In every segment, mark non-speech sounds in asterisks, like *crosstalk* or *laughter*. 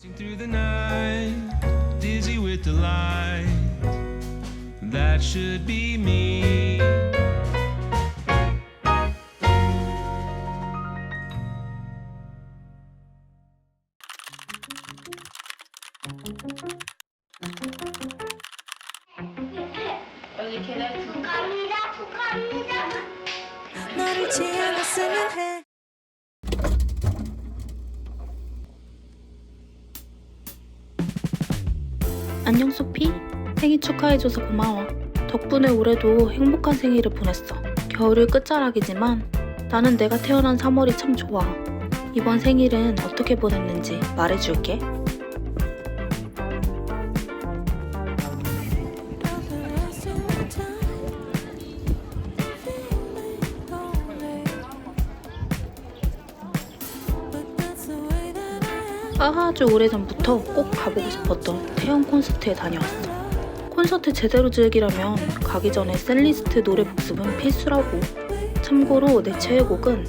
Through the night, dizzy with delight. That should be me. 여기 계단 두 갑니다, 갑니다. 너를 지어놨으면 해 안녕 소피. 생일 축하해줘서 고마워. 덕분에 올해도 행복한 생일을 보냈어. 겨울을 끝자락이지만 나는 내가 태어난 3월이 참 좋아. 이번 생일은 어떻게 보냈는지 말해줄게 아주 오래전부터 꼭 가보고 싶었던 태연 콘서트에 다녀왔어. 콘서트 제대로 즐기려면 가기 전에 셀리스트 노래 복습은 필수라고. 참고로 내 최애곡은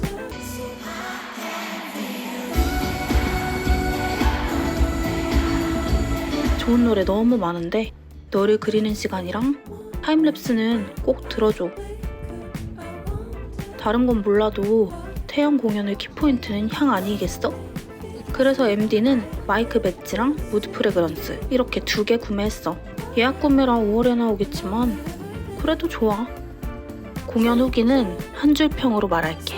좋은 노래 너무 많은데 너를 그리는 시간이랑 타임랩스는 꼭 들어줘. 다른 건 몰라도 태연 공연의 키포인트는 향 아니겠어? 그래서 MD는 마이크 배지랑 무드 프레그런스 이렇게 두 개 구매했어. 예약 구매라 5월에 나오겠지만 그래도 좋아. 공연 후기는 한 줄 평으로 말할게.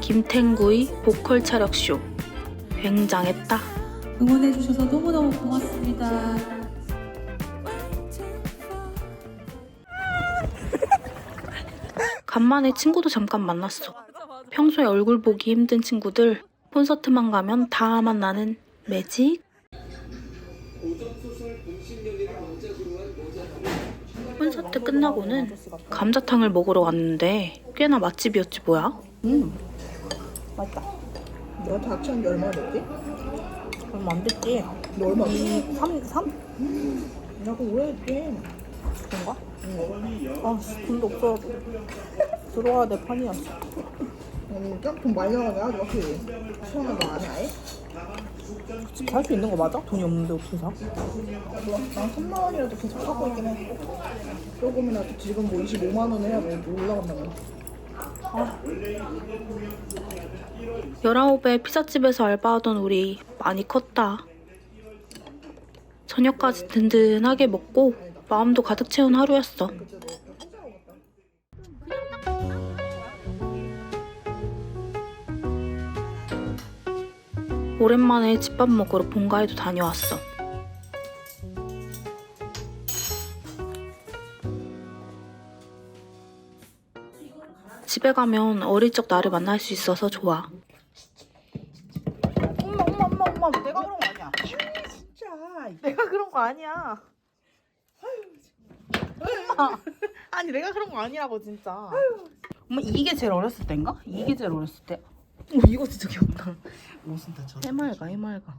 김탱구의 보컬 차력 쇼. 굉장했다. 응원해주셔서 너무너무 고맙습니다. 간만에 친구도 잠깐 만났어. 평소에 얼굴 보기 힘든 친구들 콘서트만 가면 다 만나는 매직. 콘서트 끝나고는 감자탕을 먹으러 왔는데 꽤나 맛집이었지 뭐야? 맞다. 너 닥치한 지 얼마나 됐지? 얼마 안 됐지? 너 얼마 됐지? 3, 3? 야, 그거 오래됐지. 그런가? 아, 씨, 돈도 없어. *laughs* 들어와야 될 판이야. 음, 나가네, 아주 확실히. 시원한 거 아니야, 아예? 살 수 있는 거 맞아? 돈이 없는데 어떻게 사? 몰라. 난 3만 원이라도 계속 사고 있긴 해. 조금이라도 지금 뭐 25만 원 해야 뭐 올라간다면. 19에 피자집에서 알바하던 우리 많이 컸다. 저녁까지 든든하게 먹고 마음도 가득 채운 하루였어. 오랜만에 집밥 먹으러 본가에도 다녀왔어. 집에 가면 어릴 적 나를 만날 수 있어서 좋아. 엄마, 엄마, 엄마, 엄마. 내가 그런 거 아니야. 진짜. 내가 그런 거 아니야. 엄마. *laughs* 아니, 내가 그런 거 아니라고, 진짜. 엄마, 이게 제일 어렸을 때인가? 이게 제일 어렸을 때. 오, 이거 진짜 귀엽다. 무슨 다 저. 해맑아, 해맑아.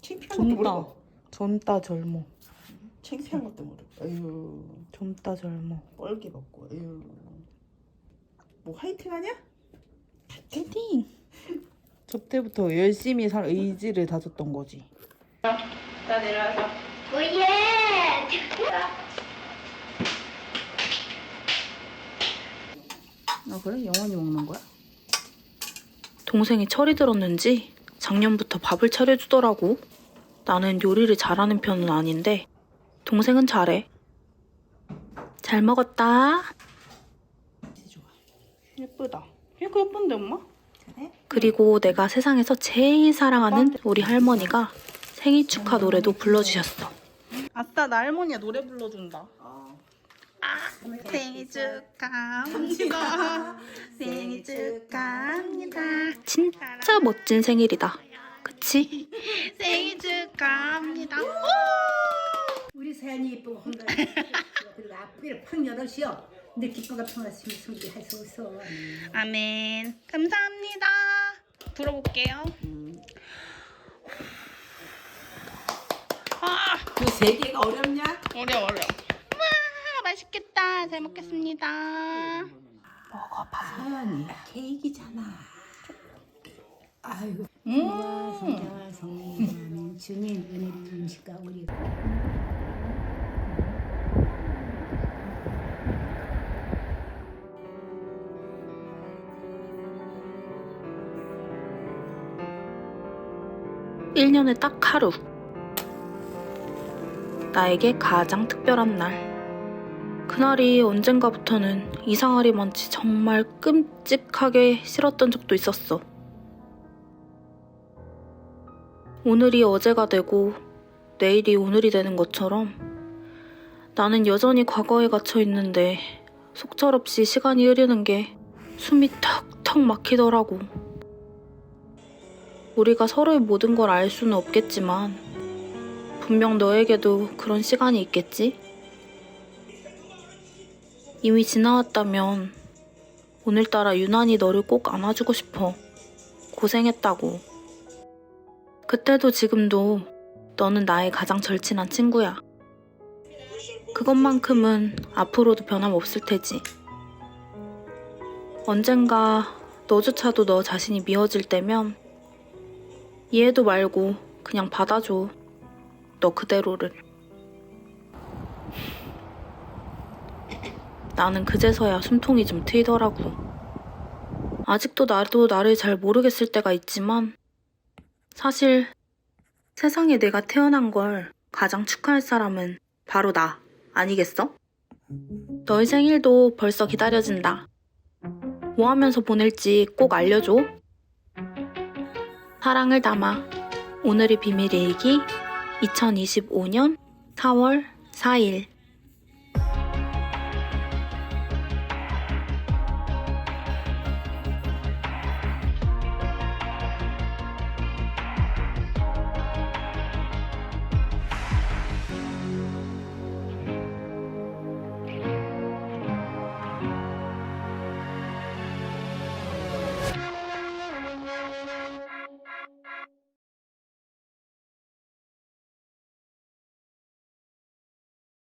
창피한 것도 젊다. 모르고. 젊다, 젊어. 창피한 것도 모르고. 에휴, 젊다, 젊어. 뻘게 먹고, 에휴. 뭐 화이팅 하냐? 파이팅! 저 때부터 열심히 살 의지를 다졌던 거지. 나 내려와서 오예! 아, 그래? 영원히 먹는 거야? 동생이 철이 들었는지 작년부터 밥을 차려주더라고. 나는 요리를 잘하는 편은 아닌데 동생은 잘해. 잘 먹었다. 예쁘다. 이거 예쁜데, 엄마? 그리고 내가 세상에서 제일 사랑하는 우리 할머니가 생일 축하 노래도 불러주셨어. 아싸, 나 할머니야 노래 불러준다. 생일 축하합니다. *laughs* 생일 축하합니다. 진짜 멋진 생일이다. 그치? *laughs* 생일 축하합니다. 우리 사연이 이쁘고 한가 그리고 앞뒤를 팍 열어시오 늘 기쁨과 평화심이 소비하소서 아멘. 감사합니다. 불어볼게요. 아, 그 세 개가 어렵냐? 어려 어려. 와, 맛있겠다. 잘 먹겠습니다. 사연이 케이크잖아 아이고 음. 성자 성령 주님 은혜를 음식과 우리 일년에딱 하루. 나에게 가장 특별한 날. 그날이 언젠가부터는 이상하리 만치 정말 끔찍하게 싫었던 적도 있었어. 오늘이 어제가 되고 내일이 오늘이 되는 것처럼 나는 여전히 과거에 갇혀 있는데 속절없이 시간이 흐르는 게 숨이 턱턱 막히더라고. 우리가 서로의 모든 걸 알 수는 없겠지만 분명 너에게도 그런 시간이 있겠지? 이미 지나왔다면 오늘따라 유난히 너를 꼭 안아주고 싶어. 고생했다고. 그때도 지금도 너는 나의 가장 절친한 친구야. 그것만큼은 앞으로도 변함없을 테지. 언젠가 너조차도 너 자신이 미워질 때면 이해도 말고 그냥 받아줘. 너 그대로를. 나는 그제서야 숨통이 좀 트이더라고. 아직도 나도 나를 잘 모르겠을 때가 있지만 사실 세상에 내가 태어난 걸 가장 축하할 사람은 바로 나 아니겠어? 너의 생일도 벌써 기다려진다. 뭐 하면서 보낼지 꼭 알려줘. 사랑을 담아 오늘의 비밀 일기 2025년 4월 4일